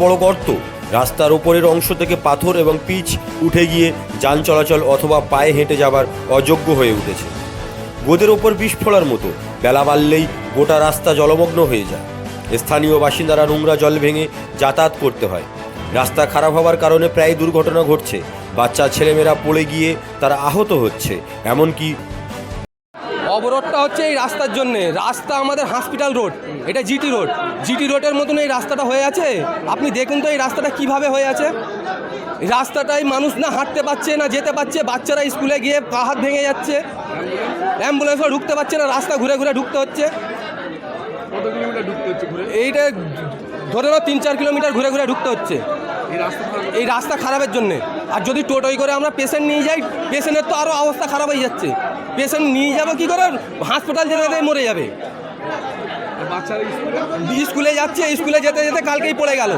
বড় গর্ত। রাস্তার ওপরের অংশ থেকে পাথর এবং পিচ উঠে গিয়ে যান চলাচল অথবা পায়ে হেঁটে যাবার অযোগ্য হয়ে উঠেছে। গোদের ওপর বিষ ফোড়ার মতো, বেলা বাড়লেই গোটা রাস্তা জলমগ্ন হয়ে যায়। স্থানীয় বাসিন্দারা নোংরা জল ভেঙে যাতায়াত করতে হয়। রাস্তা খারাপ হওয়ার কারণে প্রায় দুর্ঘটনা ঘটছে। বাচ্চা ছেলেমেয়েরা পড়ে গিয়ে তারা আহত হচ্ছে, এমনকি অবরোধটা হচ্ছে এই রাস্তার জন্যে। রাস্তা আমাদের হসপিটাল রোড। এটা জিটি রোড। জিটি রোডের মতন এই রাস্তাটা হয়ে আছে? আপনি দেখুন তো এই রাস্তাটা কীভাবে হয়ে আছে। এই রাস্তাটাই মানুষ না হাঁটতে পারছে না যেতে পারছে। বাচ্চারা স্কুলে গিয়ে পা হাত ভেঙে যাচ্ছে। অ্যাম্বুলেন্সও ঢুকতে পারছে না রাস্তা ঘুরে ঘুরে ঢুকতে হচ্ছে। এইটা ধরে নাও তিন চার কিলোমিটার ঘুরে ঘুরে ঢুকতে হচ্ছে। এই রাস্তা এই রাস্তা খারাপের জন্যে। আর যদি টোটোই করে আমরা পেশেন্ট নিয়ে যাই পেশেন্টের তো আরও অবস্থা খারাপ হয়ে যাচ্ছে। পেশেন্ট নিয়ে যাব কী করে? হাসপাতাল যেতে মরে যাবে। স্কুলে যাচ্ছে, স্কুলে যেতে যেতে কালকেই পড়ে গেল।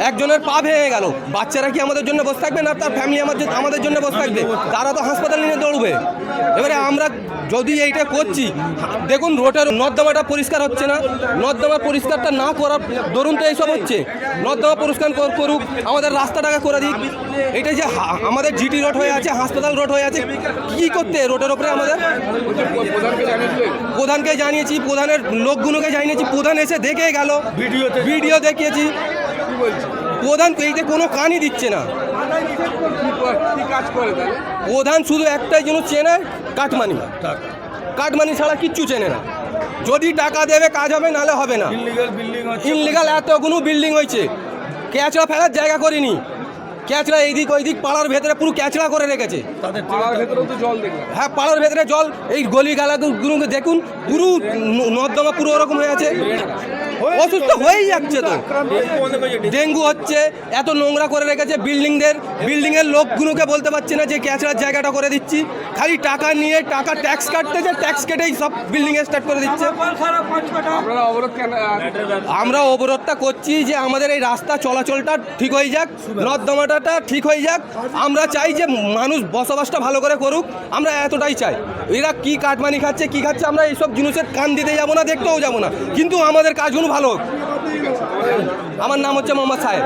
একজনের পা ভেঙে গেল। বাচ্চারা কি আমাদের জন্য বসে থাকবে না? তার ফ্যামিলি আমাদের আমাদের জন্য বসে থাকবে। তারা তো হাসপাতাল নিয়ে দৌড়বে। এবারে আমরা যদি এইটা করছি, দেখুন রোডের নর্দমাটা পরিষ্কার হচ্ছে না। নর্দমা পরিষ্কারটা না করার দরুন তো এইসব হচ্ছে। নর্দমা পরিষ্কার কর- করুক, আমাদের রাস্তাটাকে করে দিক। এটা যে আমাদের জিটি রোড হয়ে আছে, হাসপাতাল রোড হয়ে আছে, কি করতে? রোডের ওপরে আমাদের প্রধানকে জানিয়েছি, প্রধানের লোকগুলোকে জানিয়েছি। প্রধান এসে দেখে গেল। ভিডিওতে ভিডিও দেখিয়েছি। প্রধান এইতে কোনো কানই দিচ্ছে না। প্রধান শুধু একটাই জিনিস চেনে কাটমানি। কাটমানি ছাড়া কিচ্ছু চেনে না। যদি টাকা দেবে কাজ হবে নালে হবে না। ইনলিগাল এতগুলো বিল্ডিং হয়েছে। ক্যাচড়া ফেলার জায়গা করিনি। ক্যাচড়া এইদিক ওইদিক পাড়ার ভেতরে পুরো ক্যাচড়া করে রেখেছে। পাড়ার ভেতরেও তো জল দেখলাম। হ্যাঁ পাড়ার ভেতরে জল। এই গলি গালাগুলো দেখুন পুরো নর্দমা পুরো ওরকম হয়ে আছে। অসুস্থ হয়েই যাচ্ছে তো। ডেঙ্গু হচ্ছে এত নোংরা করে রেখেছে বিল্ডিংদের। বিল্ডিংয়ের লোকগুলোকে বলতে পারছে না যে ক্যাচড়ার জায়গাটা করে দিচ্ছি। খালি টাকা নিয়ে টাকা ট্যাক্স কাটতেছে ট্যাক্স কেটেই সব বিল্ডিং স্টার্ট করে দিচ্ছে। আমরা অবরোধটা করছি যে আমাদের এই রাস্তা চলাচলটা ঠিক হয়ে যাক নর্দমাটা ঠিক হয়ে যাক। আমরা চাই যে মানুষ বসবাসটা ভালো করে করুক আমরা এতটাই চাই। এরা কি কাটমানি খাচ্ছে কি খাচ্ছে আমরা এইসব জিনিসের কান দিতে যাব না দেখতেও যাব না। কিন্তু আমাদের কাজগুলো ভালো। আমার নাম হচ্ছে মোহাম্মদ সাহেব।